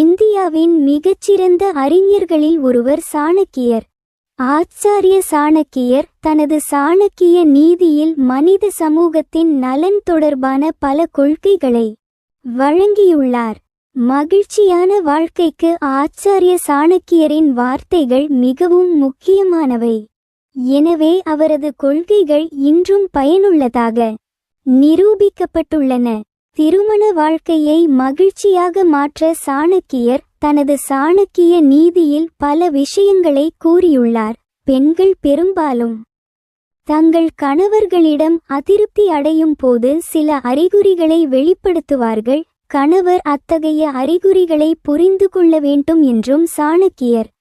இந்தியாவின் மிகச்சிறந்த அறிஞர்களில் ஒருவர் சாணக்கியர். ஆச்சாரிய சாணக்கியர் தனது சாணக்கிய நீதியில் மனித சமூகத்தின் நலன் தொடர்பான பல கொள்கைகளை வழங்கியுள்ளார். மகிழ்ச்சியான வாழ்க்கைக்கு ஆச்சாரிய சாணக்கியரின் வார்த்தைகள் மிகவும் முக்கியமானவை. எனவே அவரது கொள்கைகள் இன்றும் பயனுள்ளதாக நிரூபிக்கப்பட்டுள்ளன. திருமண வாழ்க்கையை மகிழ்ச்சியாக மாற்ற சாணக்கியர் தனது சாணக்கிய நீதியில் பல விஷயங்களை கூறியுள்ளார். பெண்கள் பெரும்பாலும் தங்கள் கணவர்களிடம் அதிருப்தி அடையும் போது சில அறிகுறிகளை வெளிப்படுத்துவார்கள். கணவர் அத்தகைய அறிகுறிகளை புரிந்து கொள்ள வேண்டும் என்றும் சாணக்கியர்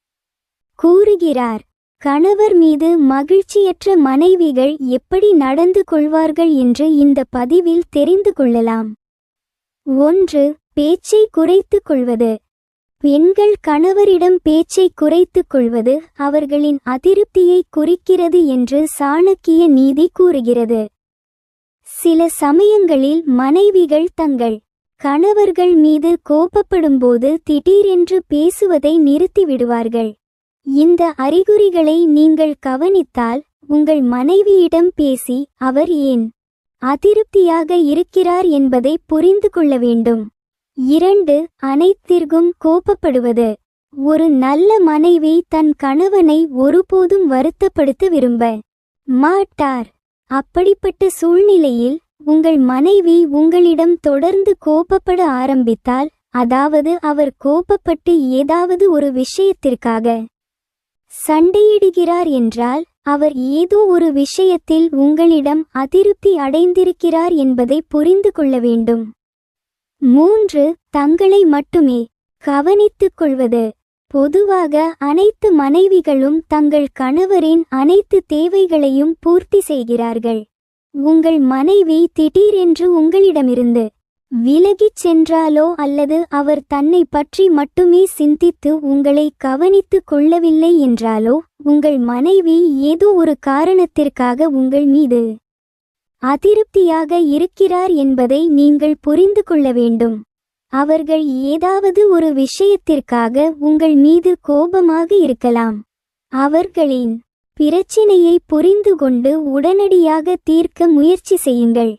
கூறுகிறார். கணவர் மீது மகிழ்ச்சியற்ற மனைவிகள் எப்படி நடந்து கொள்வார்கள் என்று இந்த பதிவில் தெரிந்து கொள்ளலாம். ஒன்று பேச்சை குறைத்துக் கொள்வது. பெண்கள் கணவரிடம் பேச்சை குறைத்துக் கொள்வது அவர்களின் அதிருப்தியை குறிக்கிறது என்று சாணக்கிய நீதி கூறுகிறது. சில சமயங்களில் மனைவிகள் தங்கள் கணவர்கள் மீது கோபப்படும்போது திடீரென்று பேசுவதை நிறுத்திவிடுவார்கள். இந்த அறிகுறிகளை நீங்கள் கவனித்தால் உங்கள் மனைவியிடம் பேசி அவர் ஏன் அதிருப்தியாக இருக்கிறார் என்பதை புரிந்து கொள்ள வேண்டும். இரண்டு அனைத்திற்கும் கோபப்படுவது. ஒரு நல்ல மனைவி தன் கணவனை ஒருபோதும் வருத்தப்படுத்த விரும்ப மாட்டார். அப்படிப்பட்ட சூழ்நிலையில் உங்கள் மனைவி உங்களிடம் தொடர்ந்து கோபப்பட ஆரம்பித்தால் அதாவது அவர் கோபப்பட்டு ஏதாவது ஒரு விஷயத்திற்காக சண்டையிடுகிறார் என்றால் அவர் ஏதோ ஒரு விஷயத்தில் உங்களிடம் அதிருப்தி அடைந்திருக்கிறார் என்பதை புரிந்து கொள்ள வேண்டும். மூன்று தங்களை மட்டுமே கவனித்துக் கொள்வது. பொதுவாக அனைத்து மனைவிகளும் தங்கள் கணவரின் அனைத்து தேவைகளையும் பூர்த்தி செய்கிறார்கள். உங்கள் மனைவி திடீரென்று உங்களிடமிருந்து விலகிச் சென்றாலோ அல்லது அவர் தன்னை பற்றி மட்டுமே சிந்தித்து உங்களை கவனித்துக் கொள்ளவில்லை என்றாலோ உங்கள் மனைவி ஏதோ ஒரு காரணத்திற்காக உங்கள் மீது அதிருப்தியாக இருக்கிறார் என்பதை நீங்கள் புரிந்து கொள்ள வேண்டும். அவர்கள் ஏதாவது ஒரு விஷயத்திற்காக உங்கள் மீது கோபமாக இருக்கலாம். அவர்களின் பிரச்சினையை புரிந்து கொண்டு உடனடியாக தீர்க்க முயற்சி செய்யுங்கள்.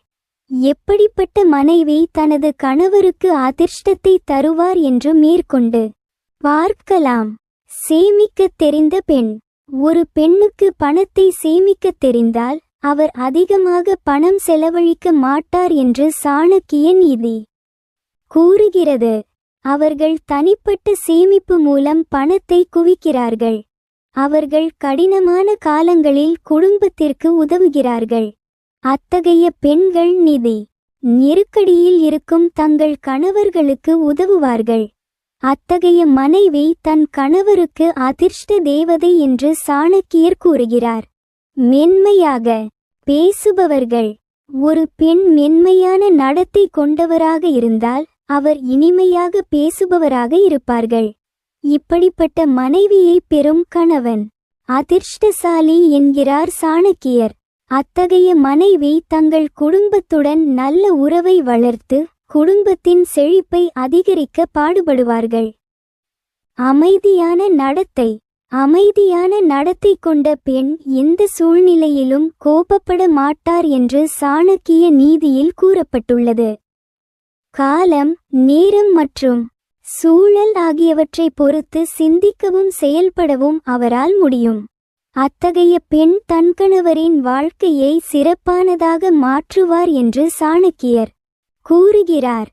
எப்படிப்பட்ட மனைவி தனது கணவருக்கு அதிர்ஷ்டத்தை தருவார் என்று மேற்கொண்டு பார்க்கலாம். சேமிக்கத் தெரிந்த பெண். ஒரு பெண்ணுக்கு பணத்தை சேமிக்கத் தெரிந்தால் அவர் அதிகமாக பணம் செலவழிக்க மாட்டார் என்று சாணக்கியன் இதி கூறுகிறது. அவர்கள் தனிப்பட்ட சேமிப்பு மூலம் பணத்தை குவிக்கிறார்கள். அவர்கள் கடினமான காலங்களில் குடும்பத்திற்கு உதவுகிறார்கள். அத்தகைய பெண்கள் நிதி. நெருக்கடியில் இருக்கும் தங்கள் கணவர்களுக்கு உதவுவார்கள். அத்தகைய மனைவி தன் கணவருக்கு அதிர்ஷ்ட தேவதை என்று சாணக்கியர் கூறுகிறார். மென்மையாக பேசுபவர்கள். ஒரு பெண் மென்மையான நடத்தை கொண்டவராக இருந்தால் அவர் இனிமையாக பேசுபவராக இருப்பார்கள். இப்படிப்பட்ட மனைவியை பெறும் கணவன். அதிர்ஷ்டசாலி என்கிறார் சாணக்கியர். அத்தகைய மனைவி தங்கள் குடும்பத்துடன் நல்ல உறவை வளர்த்து குடும்பத்தின் செழிப்பை அதிகரிக்க பாடுபடுவார்கள். அமைதியான நடத்தை. அமைதியான நடத்தை கொண்ட பெண் எந்த சூழ்நிலையிலும் கோபப்பட மாட்டார் என்று சாணக்கிய நீதியில் கூறப்பட்டுள்ளது. காலம் நேரம் மற்றும் சூழல் ஆகியவற்றை பொறுத்து சிந்திக்கவும் செயல்படவும் அவரால் முடியும். அத்தகைய பெண் தன் கணவரின் வாழ்க்கையை சிறப்பானதாக மாற்றுவார் என்று சாணக்கியர் கூறுகிறார்.